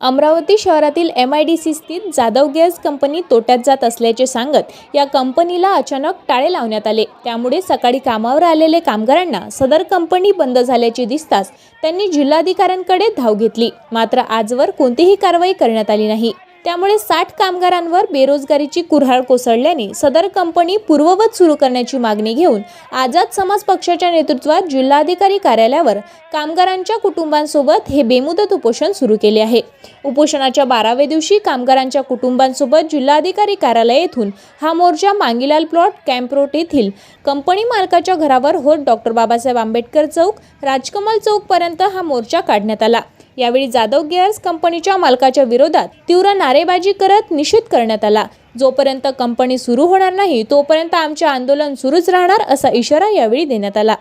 अमरावती शहरातील M I D C स्थित Jadhav gas company तोट्यात जात असल्याचे सांगत या कंपनीला अचानक टाळे लावण्यात आले. त्यामुळे सकाळी कामावर आलेले कामगारांना सदर कंपनी बंद झाल्याचे दिसताच त्यांनी जिल्हाधिकाऱ्यांकडे धाव घेतली. मात्र आजवर कोणतीही कारवाई करण्यात आली नाही. त्यामुळे साठ कामगारांवर बेरोजगारीची कुऱ्हाळ कोसळल्याने सदर कंपनी पूर्ववत सुरू करण्याची मागणी घेऊन आझाद समाज पक्षाच्या नेतृत्वात जिल्हाधिकारी कार्यालयावर कामगारांच्या कुटुंबांसोबत हे बेमुदत उपोषण सुरू केले आहे. उपोषणाच्या बाराव्या दिवशी कामगारांच्या कुटुंबांसोबत जिल्हाधिकारी कार्यालय येथून हा मोर्चा मांगीलाल प्लॉट कॅम्प रोड येथील कंपनी मालकाच्या घरावर होत डॉक्टर बाबासाहेब आंबेडकर चौक राजकमल चौकपर्यंत हा मोर्चा काढण्यात आला. यावेळी जाधव गिअर्स कंपनीच्या मालकाच्या विरोधात तीव्र नारेबाजी करत निषेध करण्यात आला. जोपर्यंत कंपनी सुरू होणार नाही तोपर्यंत आमचे आंदोलन सुरूच राहणार असा इशारा यावेळी देण्यात आला.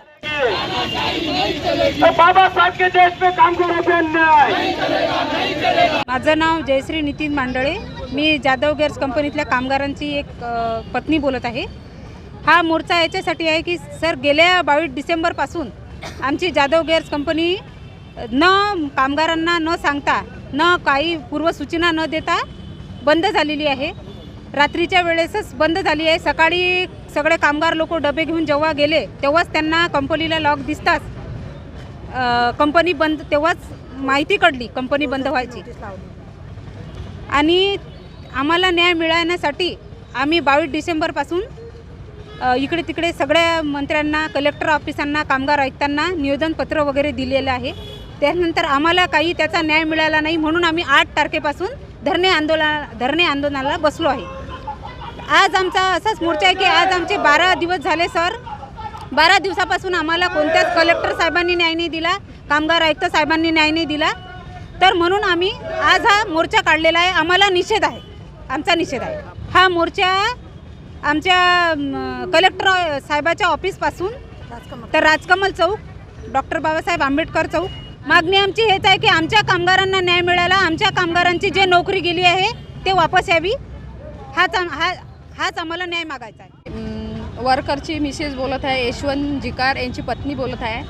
माझं नाव जयश्री नितीन मांडळे. मी जाधव गॅस कंपनीतल्या कामगारांची एक पत्नी बोलत आहे. हा मोर्चा याच्यासाठी आहे की सर गेल्या बावीस डिसेंबरपासून आमची जाधव गॅस कंपनी न कामगारांना न सांगता न काही पूर्वसूचना न देता बंद झालेली आहे. रात्रीच्या वेळेसच बंद झाली आहे. सकाळी सगळे कामगार लोक डबे घेऊन जेव्हा गेले तेव्हाच त्यांना कंपनीला लॉक दिसताच कंपनी बंद तेव्हाच माहिती कळली कंपनी बंद व्हायची. आणि आम्हाला न्याय मिळवण्यासाठी आम्ही बावीस डिसेंबरपासून इकडे तिकडे सगळ्या मंत्र्यांना कलेक्टर ऑफिसांना कामगार आयुक्तांना निवेदनपत्र वगैरे दिलेलं आहे. त्यानंतर आम्हाला काही त्याचा न्याय मिळाला नाही म्हणून आम्ही आठ तारखेपासून धरणे आंदोलन धरणे आंदोलनाला बसलो आहे. आज आमचा असाच मोर्चा आहे की आज आमचे बारा दिवस झाले सर. बारा दिवसापासून आम्हाला कोणत्याच कलेक्टर साहेबांनी न्याय नाही दिला कामगार आयुक्त साहेबांनी न्याय नाही दिला. तर म्हणून आम्ही आज हा मोर्चा काढलेला आहे. आम्हाला निषेध आहे. आमचा निषेध आहे. हा मोर्चा आमच्या कलेक्टर साहेबाच्या ऑफिसपासून तर राजकमल चौक डॉक्टर बाबासाहेब आंबेडकर चौक मागणी आमची हेच आहे की आमच्या कामगारांना न्याय मिळाला आमच्या कामगारांची जे नोकरी गेली आहे ते वापस यावी. हाच आम- हा हाच आम्हाला न्याय मागायचा आहे. वर्करची मिसेस बोलत आहे यशवंत जिकार यांची पत्नी बोलत आहे.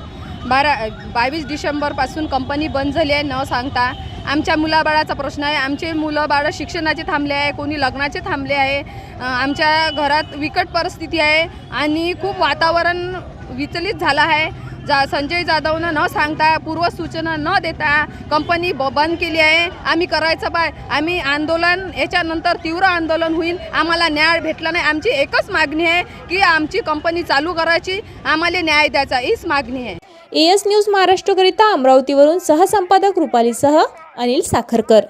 बारा बावीस डिसेंबरपासून कंपनी बंद झाली आहे न सांगता. आमच्या मुलाबाळाचा प्रश्न आहे आमचे मुलं बाळं शिक्षणाचे थांबले आहे कोणी लग्नाचे थांबले आहे. आमच्या घरात विकट परिस्थिती आहे आणि खूप वातावरण विचलित झालं आहे. जा संजय जाधवनं न सांगता पूर्वसूचना न देता कंपनी ब बंद केली आहे. आम्ही करायचं बाय आम्ही आंदोलन याच्यानंतर तीव्र आंदोलन होईल. आम्हाला न्याय भेटला नाही. आमची एकच मागणी आहे की आमची कंपनी चालू करायची. आम्हाला न्याय द्यायचा हीच मागणी आहे. एएस न्यूज महाराष्ट्रकरिता अमरावतीवरून सहसंपादक रुपालीसह अनिल साखरकर.